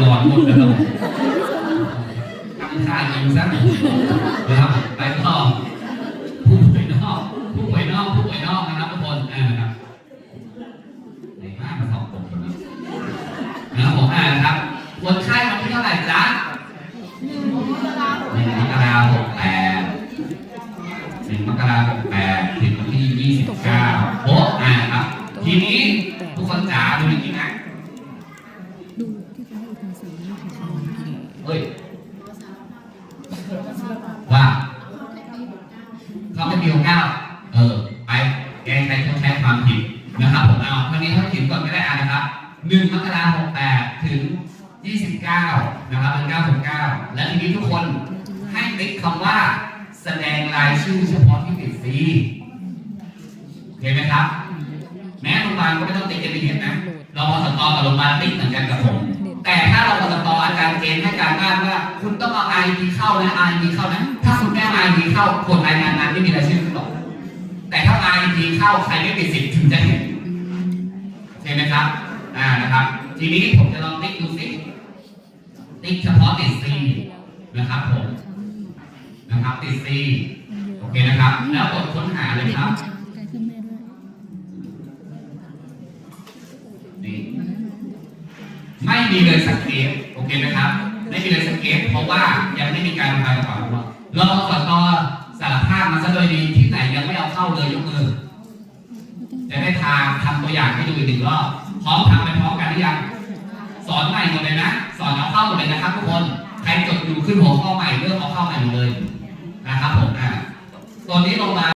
หลอนหมดแล้วครับทำท่ายิงซะนะครับไปต่อผู้ป่วยนอกผู้ป่วยนอกผู้ป่วยนอกนะครับทุกคนอ่านะครับไหนมามาสอบผมคนนี้นะครับผมอ่านะครับคนไข้วันที่เท่าไหร่จ๊ะหนึ่งมกราหกแปดหนึ่งมกราหกแปดถึงวันที่ยี่สิบเก้าโอ้อ่าครับ ทีนี้ทุกคนจ๋าดูอย่างนี้นะดู เฮ้ยว่าเขาไม่มีโอกาเออ ไปแกงใครชดใช้ความผิดนะครับผมเอาวันนี้ท่าผิดก่อนไม่ได้อ่านนะครับหนึ่งมกราหกแปดถึงยี่สิบเก้านะครับเป็นเก้าถึงเก้าและทีนี้ทุกคนให้ติ๊กคำว่าแสดงรายชื่อเฉพาะที่ติดฟรีเห็นไหมครับ แม้โรงพยาบาลก็ไม่ต้องติ๊กเอพีเนนะเราพอสตอกับโรงพยาบาลติ๊กเหมือนกันกับผมาเราพอสตออาจารย์เกณฑ์ให้การบ้านว่า คุณต้องเอาไอดีเข้านะไอดีเข้านะ ถ้าคุณไม่ไอดีเข้ากดรายงานงานไม่มีรายชื่อขึ้นหรอกแต่ถ้าไอดีเข้าใครไม่มีสิทธิ์ถึงจะเห็นเห็นไหมครับ อ่านะครับ ทีนี้ผมจะลองติ๊กดูสิติ๊กเฉพาะติดซีนะครับผมนะครับติดซีโอเคนะครับ แล้วกดค้นหาเลยครับ ใกล้เครื่องแม่ด้วย นี่ ไม่มีเลยสเก็ตโอเคไหมครับ ไม่มีเลยสเก็ตเพราะว่ายังไม่มีการทำการประกอบรรอสตสารภาพมาซะโดยดีที่ไหนยังไม่เอาเข้าเลยยกมือจะได้ทางทำตัวอย่างให้ดูอีกหนึ่งรอบพร้อมทำไปพร้อมกันหรือยังสอนใหม่หมดเลยนะ สอนเอาเข้าหมดเลยนะครับทุกคนใครจดอยู่ขึ้นหัวข้อใหม่เรื่องเอาเข้าใหม่หมดเลยนะครับผมอ่าตัวนี้ลงมา